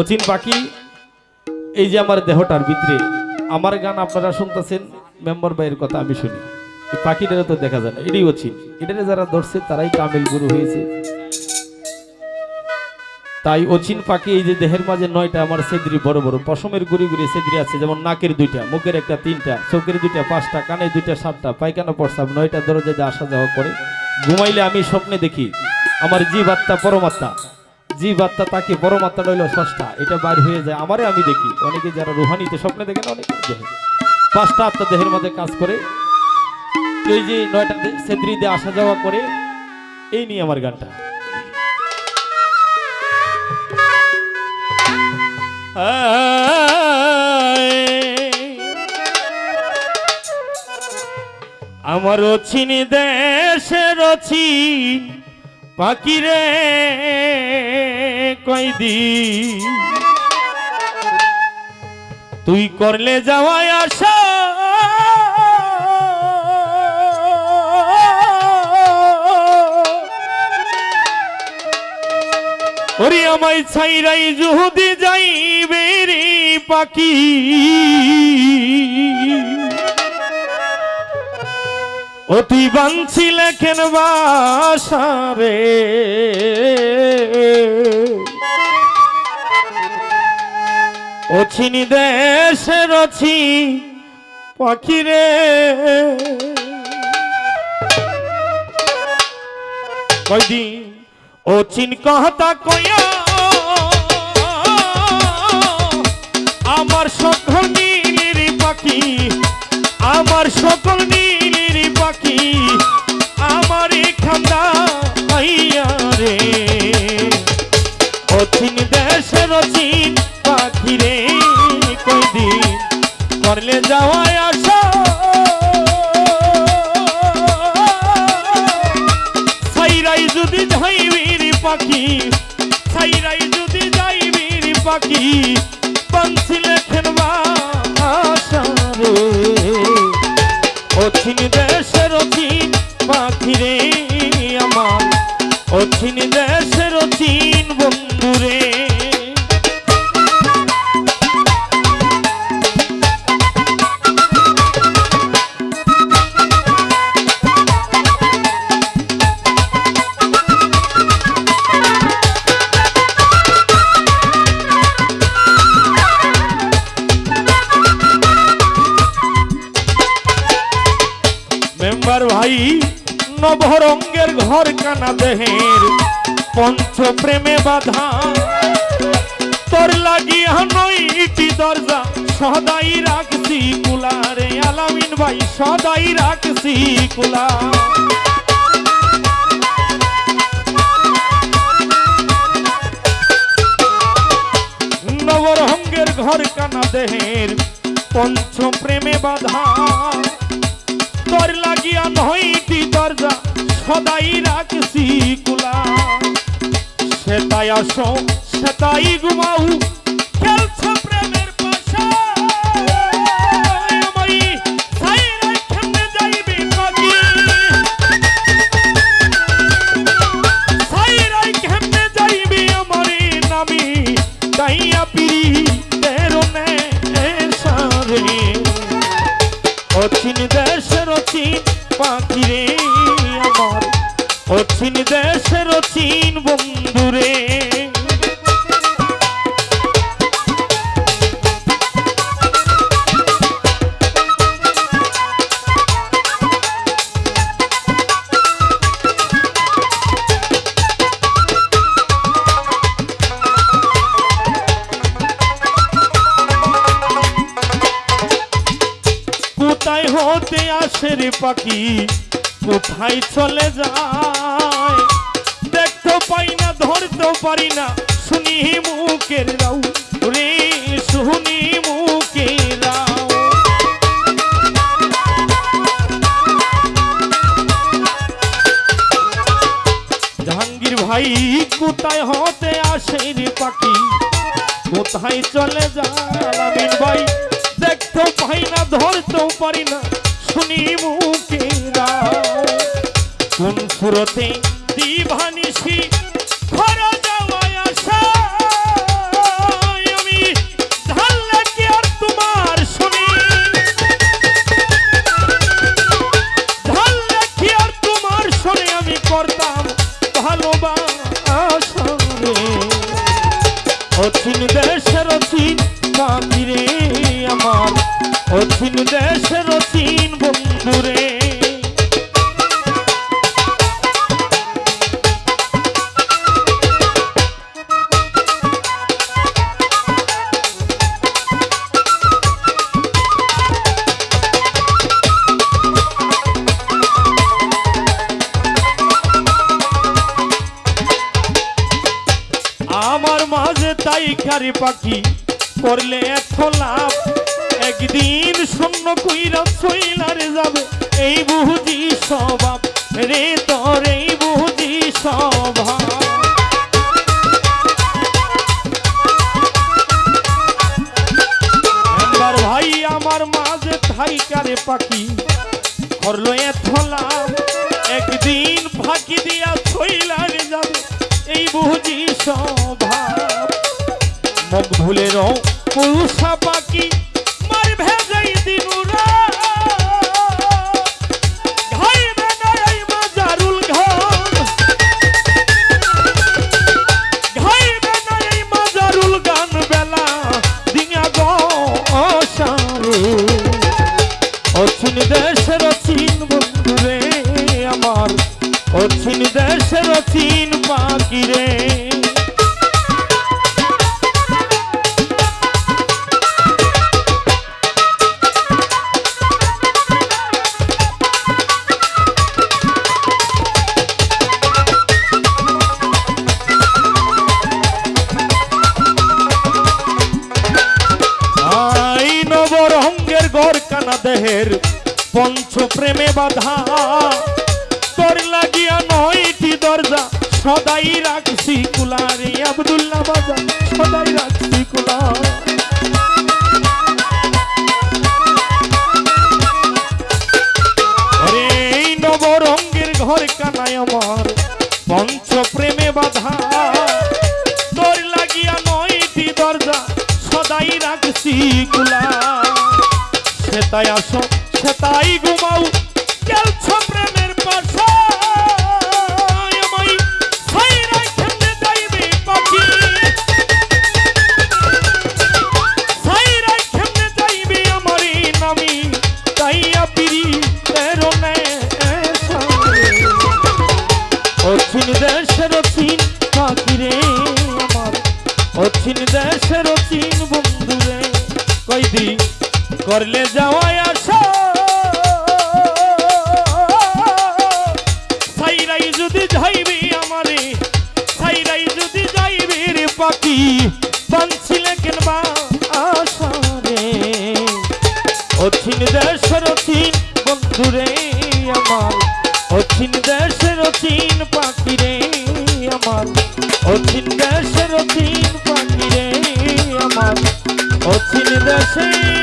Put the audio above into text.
অচিন পাখি, এই যে আমার দেহটার ভিতরে, আমার গান আপনারা শুনতেছেন, মেম্বার ভাইয়ের কথা আমি শুনি। পাখিটারে তো দেখা যায় না, এটাই অচিন। এটারে যারা ধরছে, তারাই কামেল গুরু হয়েছে। তাই অচিন পাখি, এই যে দেহের মাঝে নয়টা, আমার সেদ্রি বড় বড়, পশমের গুড়ি গুড়ি সেদ্রি আছে, যেমন নাকের দুইটা, মুখের একটা তিনটা, চোখের দুইটা পাঁচটা কানে দুইটা সাতটা, পায়খানা প্রস্রাব নয়টা দরজা দিয়ে আসা যাওয়া করে। ঘুমাইলে আমি স্বপ্নে দেখি, আমার জীব আত্মা পরমাত্মা। জীব আত্মা তাকে বড় মাত্রা রইল ষষ্ঠা। এটা বার হয়ে যায়, আমারে আমি দেখি। অনেকে যারা রুহানিতে স্বপ্নে দেখেন, অনেকে পাঁচটা আত্মা দেহের মধ্যে কাজ করে। এই যে নয়টা সেদ্রি দিয়ে আসা যাওয়া করে, এই নিয়ে আমার গানটা। আমার চিনি দেশের চিন পাখিরে। কয়দি তুই করলে যাওয়াই আসা ওরে আমায় ছাইরাই জুহুদি যাইবে রে পাখি। ও তুই বাঞ্ছিলে কেন বাসারে। ও চিনি দেশের অছি পাখিরে। কয়দিন ও চিন কথা কয়া আমার সকল নীলের পাখি, আমার সকল নীলের পাখি আমার খান্দা যাওয়ায় আসা। সাইরাই যদি যাইবির পাখি, সাইরাই যদি যাইবির পাখি পাঞ্চি লেখেন আশারে অছিন দেশের অচিন পাখি রে আমার অছিন দেশের অচিন ভাই, নবরঙ্গের ঘর কানা দেহের পঞ্চ প্রেমে বাধা। তোর লাগিয়া নইটি দরজা সদাই রাখছি কুলারে আলামিন ভাই, সদাই রাখছি কুলা। নবরঙ্গের ঘর কানা দেহের পঞ্চ প্রেমে বাধা। তোর লাগিয়া নইটি দরজা সদাই রাখছি কুলা সেটাই আসো সেটাই ঘুমাও দেশের অচিন পাখিরে আমার। অচিন দেশের অচিন বন্ধুরে হতে আসে রে পাখি কোথায় চলে যায়? দেখতে পাই না, ধরতেও পারি না, শুনি মুখের রাউ রে শুনি মুখের জাহাঙ্গীর ভাই, কোথায় হতে আসে রে পাখি? কোথায় চলে যায়? ভাই, দেখতেও পাই না, ধরতেও পারি না শুনি মুখেরা কোন সুরতে দিভানিসি অচিন দেশের অচিন কাঁদিরে আমার। অচিন দেশের অচিন বন্ধুরে কারি পাখি করলে এত লাভ? একদিন শূন্য কইরা চইলারে যাবে, এই বুঝি স্বভাব। রে তোর এই বুঝি স্বভাব। ভাই আমার মাঝে থাই কারে পাখি করল এত লাভ। একদিন ফাঁকি দিয়া ছইলারে যাবে, এই বুঝি স্বভাব। মুখ ভুলে রও। পুরুষা পাখি, মার ভেজাই অসারে অচিন দেশের অচিন বন্ধুরে আমার। অচিন দেশের অচিন পাখি রে। দেহের পঞ্চ প্রেমে বাধা। তোর লাগিয়া নয়টি দরজা, সদাই রাখছি কুলারে আব্দুল্লাহ বাজা সদাই রাখছি কুলা। ঘর কানায় আমার পঞ্চ প্রেমে বাধা। তোর লাগিয়া নয়টি দরজা, সদাই রাখছি কুলা। সেতাই আসো, সেতাই ঘুমাও। গেলছ প্রেমের পাশা। পাখি। অচিন দেশের অচিন পাখিরে আমার। অচিন দেশের অচিন করলে যাওয়াই আসা। সাইরাই যদি যাইবি আমারে, সাইরাই যদি যাইবি রে পাখি বানছিলে কেন বা আশা অচিন দেশের অচিন বন্ধুরে আমার, অচিন দেশের অচিন পাখি রে আমার, অচিন দেশের অচিন পাখি রে আমার, অচিন দেশের